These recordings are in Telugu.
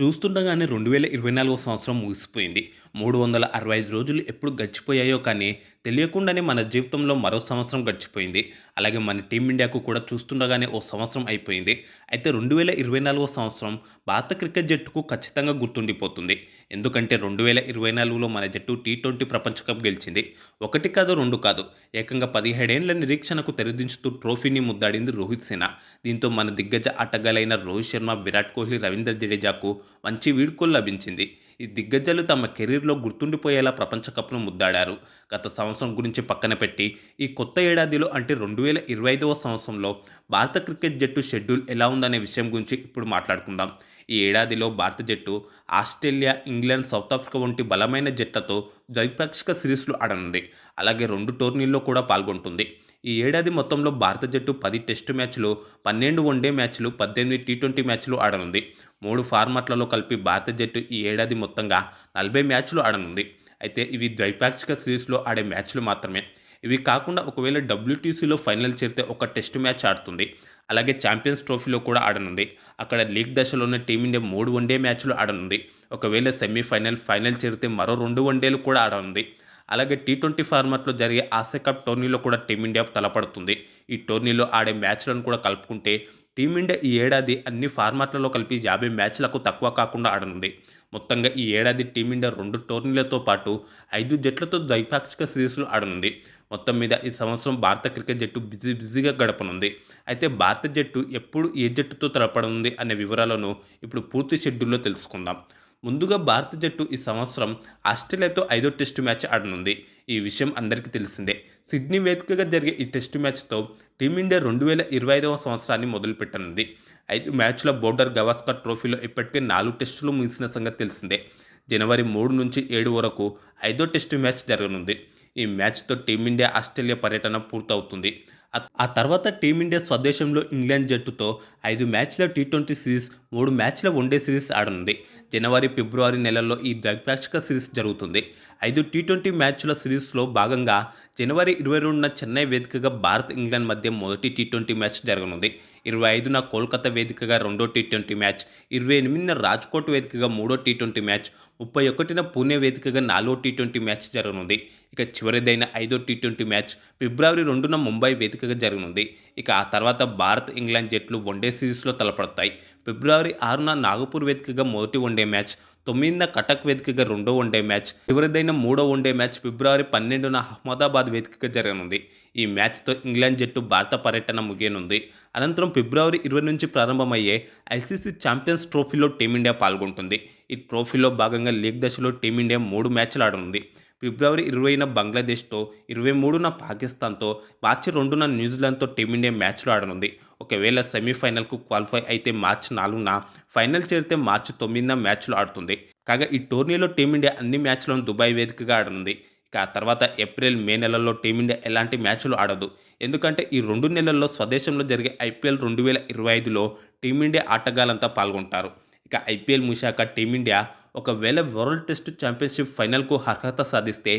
చూస్తుండగానే రెండు వేల ఇరవై నాలుగో సంవత్సరం ముగిసిపోయింది. మూడు వందల అరవై ఐదు రోజులు ఎప్పుడు గడిచిపోయాయో కానీ తెలియకుండానే మన జీవితంలో మరో సంవత్సరం గడిచిపోయింది. అలాగే మన టీమిండియాకు కూడా చూస్తుండగానే ఓ సంవత్సరం అయిపోయింది. అయితే రెండు వేల ఇరవై నాలుగో సంవత్సరం భారత క్రికెట్ జట్టుకు ఖచ్చితంగా గుర్తుండిపోతుంది. ఎందుకంటే రెండు వేల ఇరవై నాలుగులో మన జట్టు టీ ట్వంటీ ప్రపంచ కప్ గెలిచింది. ఒకటి కాదు రెండు కాదు. ఏకంగా పదిహేడేండ్ల నిరీక్షణకు తెరదించుతూ ట్రోఫీని ముద్దాడింది రోహిత్ సేన దీంతో మన దిగ్గజ ఆటగాలైన రోహిత్ శర్మ విరాట్ కోహ్లీ రవీంద్ర జడేజాకు మంచి వీడ్కోలు లభించింది. ఈ దిగ్గజాలు తమ కెరీర్లో గుర్తుండిపోయేలా ప్రపంచ కప్ను ముద్దాడారు. గత సంవత్సరం గురించి పక్కన పెట్టి ఈ కొత్త ఏడాదిలో అంటే రెండు వేల ఇరవై ఐదవ సంవత్సరంలో భారత క్రికెట్ జట్టు షెడ్యూల్ ఎలా ఉందనే విషయం గురించి ఇప్పుడు మాట్లాడుకుందాం. ఈ ఏడాదిలో భారత జట్టు ఆస్ట్రేలియా ఇంగ్లాండ్ సౌత్ ఆఫ్రికా వంటి బలమైన జట్లతో ద్వైపాక్షిక సిరీస్లు ఆడనుంది. అలాగే రెండు టోర్నీల్లో కూడా పాల్గొంటుంది. ఈ ఏడాది మొత్తంలో భారత జట్టు పది టెస్టు మ్యాచ్లు పన్నెండు వన్డే మ్యాచ్లు పద్దెనిమిది టీ ట్వంటీ మ్యాచ్లు ఆడనుంది. మూడు ఫార్మాట్లలో కలిపి భారత జట్టు ఈ ఏడాది మొత్తంగా నలభై మ్యాచ్లు ఆడనుంది. అయితే ఇవి ద్వైపాక్షిక సిరీస్లో ఆడే మ్యాచ్లు మాత్రమే. ఇవి కాకుండా ఒకవేళ డబ్ల్యూటీసీలో ఫైనల్ చేరితే ఒక టెస్ట్ మ్యాచ్ ఆడుతుంది. అలాగే ఛాంపియన్స్ ట్రోఫీలో కూడా ఆడనుంది. అక్కడ లీగ్ దశలోనే టీమిండియా మూడు వన్డే మ్యాచ్లు ఆడనుంది. ఒకవేళ సెమీఫైనల్ ఫైనల్ చేరితే మరో రెండు వన్డేలు కూడా ఆడనుంది. అలాగే టీ ట్వంటీ ఫార్మాట్లో జరిగే ఆసియా కప్ టోర్నీలో కూడా టీమిండియా తలపడుతుంది. ఈ టోర్నీలో ఆడే మ్యాచ్లను కూడా కలుపుకుంటే టీమిండియా ఈ ఏడాది అన్ని ఫార్మాట్లలో కలిపి యాభై మ్యాచ్లకు తక్కువ కాకుండా ఆడనుంది. మొత్తంగా ఈ ఏడాది టీమిండియా రెండు టోర్నీలతో పాటు ఐదు జట్లతో ద్వైపాక్షిక సిరీస్లు ఆడనుంది. మొత్తం మీద ఈ సంవత్సరం భారత క్రికెట్ జట్టు బిజీ బిజీగా గడపనుంది. అయితే భారత జట్టు ఎప్పుడు ఏ జట్టుతో తలపడనుంది అనే వివరాలను ఇప్పుడు పూర్తి షెడ్యూల్లో తెలుసుకుందాం. ముందుగా భారత జట్టు ఈ సంవత్సరం ఆస్ట్రేలియాతో ఐదో టెస్టు మ్యాచ్ ఆడనుంది. ఈ విషయం అందరికీ తెలిసిందే. సిడ్నీ వేదికగా జరిగే ఈ టెస్టు మ్యాచ్తో టీమిండియా రెండు వేల ఇరవై ఐదవ సంవత్సరాన్ని మొదలుపెట్టనుంది. ఐదు మ్యాచ్ల బోర్డర్ గవాస్కర్ ట్రోఫీలో ఇప్పటికే నాలుగు టెస్టులు ముగిసిన సంగతి తెలిసిందే. జనవరి మూడు నుంచి ఏడు వరకు ఐదో టెస్టు మ్యాచ్ జరగనుంది. ఈ మ్యాచ్తో టీమిండియా ఆస్ట్రేలియా పర్యటన పూర్తవుతుంది. ఆ- తర్వాత టీమిండియా స్వదేశంలో ఇంగ్లాండ్ జట్టుతో ఐదు మ్యాచ్ల టీ ట్వంటీ సిరీస్ మూడు మ్యాచ్ల వన్డే సిరీస్ ఆడనుంది. జనవరి ఫిబ్రవరి నెలల్లో ఈ ద్వైపాక్షిక సిరీస్ జరుగుతుంది. ఐదు టీ ట్వంటీ మ్యాచ్ల సిరీస్లో భాగంగా జనవరి ఇరవై రెండున చెన్నై వేదికగా భారత్ ఇంగ్లాండ్ మధ్య మొదటి టీ ట్వంటీ మ్యాచ్ జరగనుంది. ఇరవై ఐదున కోల్కతా వేదికగా రెండో టీ ట్వంటీ మ్యాచ్ ఇరవై ఎనిమిదిన రాజ్కోట్ వేదికగా మూడో టీ ట్వంటీ మ్యాచ్ ముప్పై ఒకటిన పూణే వేదికగా నాలుగో టీ ట్వంటీ మ్యాచ్ జరగనుంది. ఇక చివరిదైన ఐదో టీ ట్వంటీ మ్యాచ్ ఫిబ్రవరి రెండున ముంబై వేదిక వేదికగా జరగనుంది. ఇక ఆ తర్వాత భారత్ ఇంగ్లాండ్ జట్లు వన్డే సిరీస్లో తలపడతాయి. ఫిబ్రవరి ఆరున నాగపూర్ వేదికగా మొదటి వన్డే మ్యాచ్ తొమ్మిదిన కటక్ వేదికగా రెండో వన్డే మ్యాచ్ చివరిదైన మూడో వన్డే మ్యాచ్ ఫిబ్రవరి పన్నెండున అహ్మదాబాద్ వేదికగా జరగనుంది. ఈ మ్యాచ్తో ఇంగ్లాండ్ జట్టు భారత పర్యటన ముగియనుంది. అనంతరం ఫిబ్రవరి ఇరవై నుంచి ప్రారంభమయ్యే ఐసీసీ ఛాంపియన్స్ ట్రోఫీలో టీమిండియా పాల్గొంటుంది. ఈ ట్రోఫీలో భాగంగా లీగ్ దశలో టీమిండియా మూడు మ్యాచ్లు ఆడనుంది ఫిబ్రవరి ఇరవైన బంగ్లాదేశ్తో ఇరవై మూడున పాకిస్తాన్తో మార్చి రెండున న్యూజిలాండ్తో టీమిండియా మ్యాచ్లు ఆడనుంది ఒకవేళ సెమీఫైనల్కు క్వాలిఫై అయితే మార్చి నాలుగున ఫైనల్ చేరితే మార్చి తొమ్మిదిన మ్యాచ్లు ఆడుతుంది కాగా ఈ టోర్నీలో టీమిండియా అన్ని మ్యాచ్లను దుబాయ్ వేదికగా ఆడనుంది. ఇక తర్వాత ఏప్రిల్ మే నెలల్లో టీమిండియా ఎలాంటి మ్యాచ్లు ఆడదు. ఎందుకంటే ఈ రెండు నెలల్లో స్వదేశంలో జరిగే ఐపీఎల్ రెండు వేల ఇరవై ఐదులో టీమిండియా ఆటగాళ్ళంతా పాల్గొంటారు. ఇక ఐపీఎల్ ముశాక టీమిండియా ఒకవేళ వరల్డ్ టెస్ట్ ఛాంపియన్షిప్ ఫైనల్కు అర్హత సాధిస్తే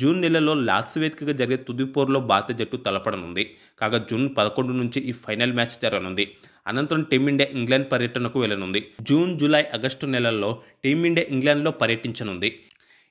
జూన్ నెలలో లాస్ వేదికగా జరిగే తుది పోరులో భారత జట్టు తలపడనుంది. కాగా జూన్ పదకొండు నుంచి ఈ ఫైనల్ మ్యాచ్ జరగనుంది. అనంతరం టీమిండియా ఇంగ్లాండ్ పర్యటనకు వెళ్ళనుంది జూన్ జూలై ఆగస్టు నెలల్లో టీమిండియా ఇంగ్లాండ్లో పర్యటించనుంది.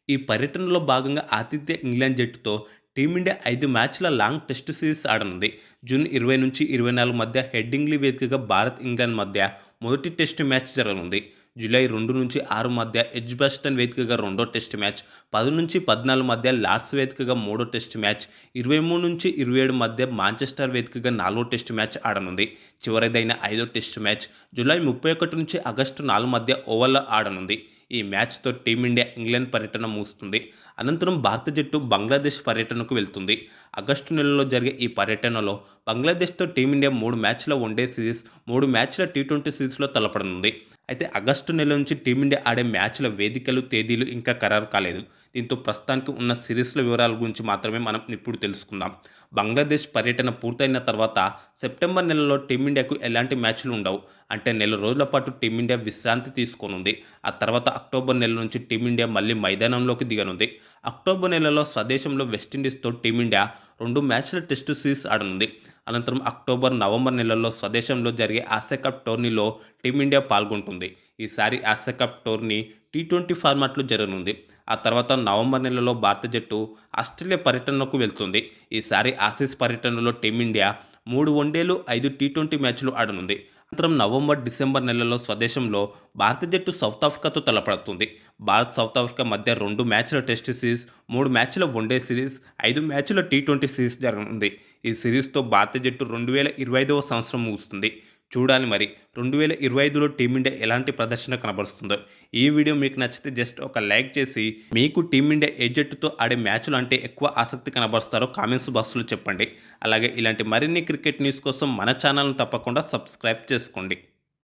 ఈ పర్యటనలో భాగంగా ఆతిథ్య ఇంగ్లాండ్ జట్టుతో టీమిండియా ఐదు మ్యాచ్ల లాంగ్ టెస్ట్ సిరీస్ ఆడనుంది. జూన్ ఇరవై నుంచి ఇరవై నాలుగు మధ్య హెడ్డింగ్లీ వేదికగా భారత్ ఇంగ్లాండ్ మధ్య మొదటి టెస్ట్ మ్యాచ్ జరగనుంది. జూలై రెండు నుంచి ఆరు మధ్య ఎడ్జ్బాస్టన్ వేదికగా రెండో టెస్ట్ మ్యాచ్ పది నుంచి పద్నాలుగు మధ్య లార్డ్స్ వేదికగా మూడో టెస్ట్ మ్యాచ్ ఇరవై మూడు నుంచి ఇరవై ఏడు మధ్య మాంచెస్టర్ వేదికగా నాలుగో టెస్ట్ మ్యాచ్ ఆడనుంది. చివరిదైన ఐదో టెస్ట్ మ్యాచ్ జూలై ముప్పై ఒకటి నుంచి ఆగస్టు నాలుగు మధ్య ఓవర్లో ఆడనుంది. ఈ మ్యాచ్తో టీమిండియా ఇంగ్లాండ్ పర్యటన ముగుస్తుంది. అనంతరం భారత జట్టు బంగ్లాదేశ్ పర్యటనకు వెళ్తుంది. ఆగస్టు నెలలో జరిగే ఈ పర్యటనలో బంగ్లాదేశ్తో టీమిండియా మూడు మ్యాచ్ల వన్డే సిరీస్ మూడు మ్యాచ్ల టీ ట్వంటీ సిరీస్లో తలపడనుంది. అయితే ఆగస్టు నెల నుంచి టీమిండియా ఆడే మ్యాచ్ల వేదికలు తేదీలు ఇంకా ఖరారు కాలేదు. దీంతో ప్రస్తుతానికి ఉన్న సిరీస్ల వివరాల గురించి మాత్రమే మనం ఇప్పుడు తెలుసుకుందాం. బంగ్లాదేశ్ పర్యటన పూర్తయిన తర్వాత సెప్టెంబర్ నెలలో టీమిండియాకు ఎలాంటి మ్యాచ్లు ఉండవు. అంటే నెల రోజుల పాటు టీమిండియా విశ్రాంతి తీసుకోనుంది. ఆ తర్వాత అక్టోబర్ నెల నుంచి టీమిండియా మళ్ళీ మైదానంలోకి దిగనుంది. అక్టోబర్ నెలలో స్వదేశంలో వెస్టిండీస్తో టీమిండియా రెండు మ్యాచ్ల టెస్టు సిరీస్ ఆడనుంది. అనంతరం అక్టోబర్ నవంబర్ నెలల్లో స్వదేశంలో జరిగే ఆసియా కప్ టోర్నీలో టీమిండియా పాల్గొంటుంది. ఈసారి Asia cup tourney T twenty ఫార్మాట్లో జరగనుంది. ఆ తర్వాత నవంబర్ నెలలో భారత జట్టు ఆస్ట్రేలియా పర్యటనకు వెళ్తుంది. ఈసారి ఆసీస్ పర్యటనలో టీమిండియా మూడు వన్డేలు ఐదు టీ ట్వంటీ మ్యాచ్లు ఆడనుంది. అనంతరం నవంబర్ డిసెంబర్ నెలలో స్వదేశంలో భారత జట్టు సౌత్ ఆఫ్రికాతో తలపడుతుంది. భారత్ సౌత్ ఆఫ్రికా మధ్య రెండు మ్యాచ్ల టెస్ట్ సిరీస్ మూడు మ్యాచ్ల వన్డే సిరీస్ ఐదు మ్యాచ్ల టీ ట్వంటీ సిరీస్ జరగనుంది. ఈ సిరీస్తో భారత జట్టు రెండు వేల ఇరవై ఐదవ సంవత్సరం ముగుస్తుంది. చూడాలి మరి. రెండు వేల ఇరవై ఐదులో టీమిండియా ఎలాంటి ప్రదర్శన కనబరుస్తుందో. ఈ వీడియో మీకు నచ్చితే జస్ట్ ఒక లైక్ చేసి మీకు టీమిండియా ఏ జట్టుతో ఆడే మ్యాచ్లు అంటే ఎక్కువ ఆసక్తి కనబరుస్తారో కామెంట్స్ బాక్స్లో చెప్పండి. అలాగే ఇలాంటి మరిన్ని క్రికెట్ న్యూస్ కోసం మన ఛానల్ను తప్పకుండా సబ్స్క్రైబ్ చేసుకోండి.